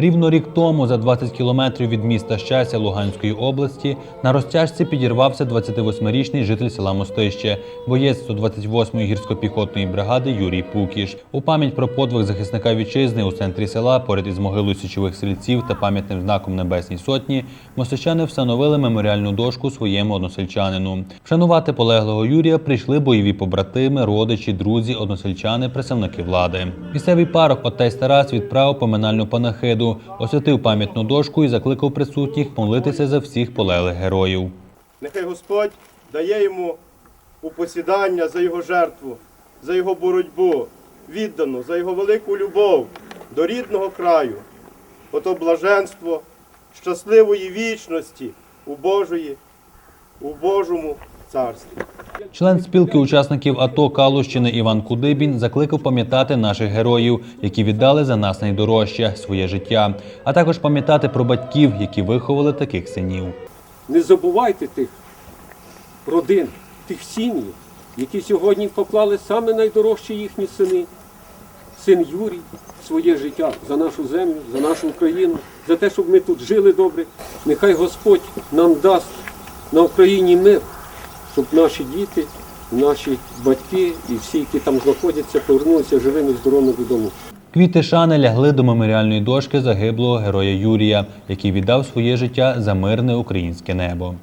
Рівно рік тому, за 20 кілометрів від міста Щастя Луганської області, на розтяжці підірвався 28-річний житель села Мостище, боєць 128-ї гірсько-піхотної бригади Юрій Пукіш. У пам'ять про подвиг захисника вітчизни у центрі села, поряд із могилою січових стрільців та пам'ятним знаком Небесній Сотні, мостищани встановили меморіальну дошку своєму односельчанину. Вшанувати полеглого Юрія прийшли бойові побратими, родичі, друзі, односельчани, представники влади. Місцевий парок отець Тарас відправив поминальну панахиду, освятив пам'ятну дошку і закликав присутніх молитися за всіх полеглих героїв. Нехай Господь дає йому у посідання за його жертву, за його боротьбу, віддану, за його велику любов до рідного краю, ото блаженство щасливої вічності у Божої, у Божому царстві. Член спілки учасників АТО Калущини Іван Кудибін закликав пам'ятати наших героїв, які віддали за нас найдорожче своє життя, а також пам'ятати про батьків, які виховали таких синів. Не забувайте тих родин, тих сім'їв, які сьогодні поклали саме найдорожчі їхні сини. Син Юрій, своє життя за нашу землю, за нашу Україну, за те, щоб ми тут жили добре. Нехай Господь нам дасть на Україні мир, щоб наші діти, наші батьки і всі, які там знаходяться, повернулися живими і здоровими додому. Квіти шани лягли до меморіальної дошки загиблого героя Юрія, який віддав своє життя за мирне українське небо.